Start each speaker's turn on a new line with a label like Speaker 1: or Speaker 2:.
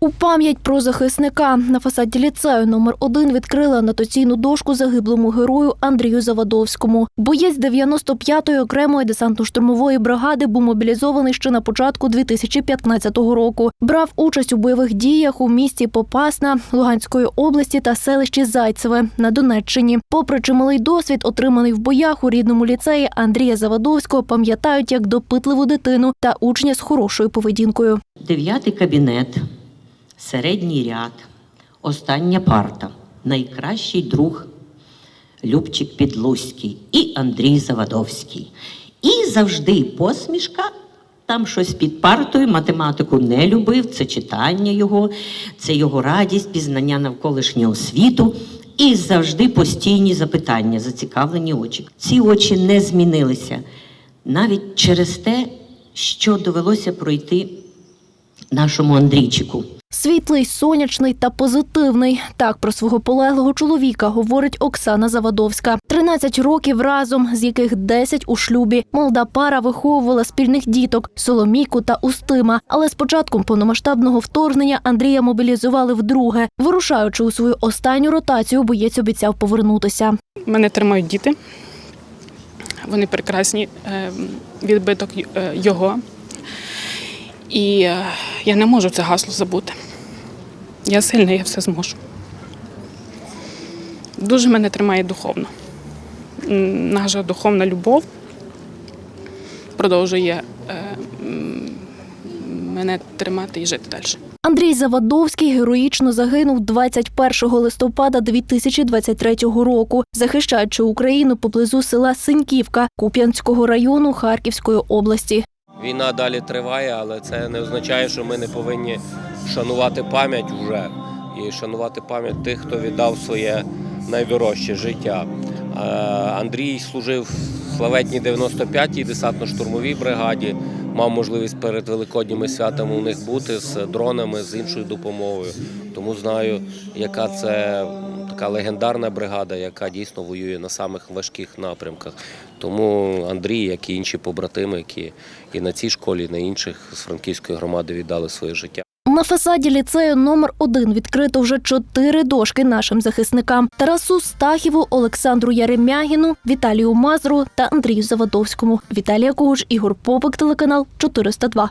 Speaker 1: У пам'ять про захисника на фасаді ліцею номер 1 відкрили анотаційну дошку загиблому герою Андрію Завадовському. Боєць 95-ї окремої десантно-штурмової бригади був мобілізований ще на початку 2015 року. Брав участь у бойових діях у місті Попасна Луганської області та селищі Зайцеве на Донеччині. Попри чималий досвід, отриманий в боях у рідному ліцеї Андрія Завадовського, пам'ятають як допитливу дитину та учня з хорошою поведінкою.
Speaker 2: Дев'ятий кабінет, середній ряд, остання парта, найкращий друг Любчик Підлузький і Андрій Завадовський. І завжди посмішка. Там щось під партою, математику не любив, це читання його, це його радість, пізнання навколишнього світу і завжди постійні запитання, зацікавлені очі. Ці очі не змінилися навіть через те, що довелося пройти нашому Андрійчику.
Speaker 1: Світлий, сонячний та позитивний. Так про свого полеглого чоловіка говорить Оксана Завадовська. 13 років разом, з яких 10 у шлюбі. Молода пара виховувала спільних діток Соломійку та Устима. Але з початком повномасштабного вторгнення Андрія мобілізували вдруге. Вирушаючи у свою останню ротацію, боєць обіцяв повернутися.
Speaker 3: Мене тримають діти. Вони прекрасні, е, відбиток е, його. І е, я не можу це гасло забути. Я сильна, я все зможу. Дуже мене тримає духовно. Наша духовна любов продовжує е, мене тримати і жити далі.
Speaker 1: Андрій Завадовський героїчно загинув 21 листопада 2023 року, захищаючи Україну поблизу села Синьківка Куп'янського району Харківської області.
Speaker 4: Війна далі триває, але це не означає, що ми не повинні шанувати пам'ять вже і шанувати пам'ять тих, хто віддав своє найдорожче життя. Е, Андрій служив в славетній 95-й десантно-штурмовій бригаді. Мав можливість перед великодніми святами у них бути з дронами, з іншою допомогою. Тому знаю, яка це така легендарна бригада, яка дійсно воює на самих важких напрямках. Тому Андрій, як і інші побратими, які і на цій школі, і на інших з франківської громади віддали своє життя.
Speaker 1: На фасаді ліцею номер 1 відкрито вже чотири дошки нашим захисникам: Тарасу Стахіву, Олександру Яремягіну, Віталію Мазру та Андрію Завадовському. Віталія Кугуш, Ігор Попик, телеканал 402.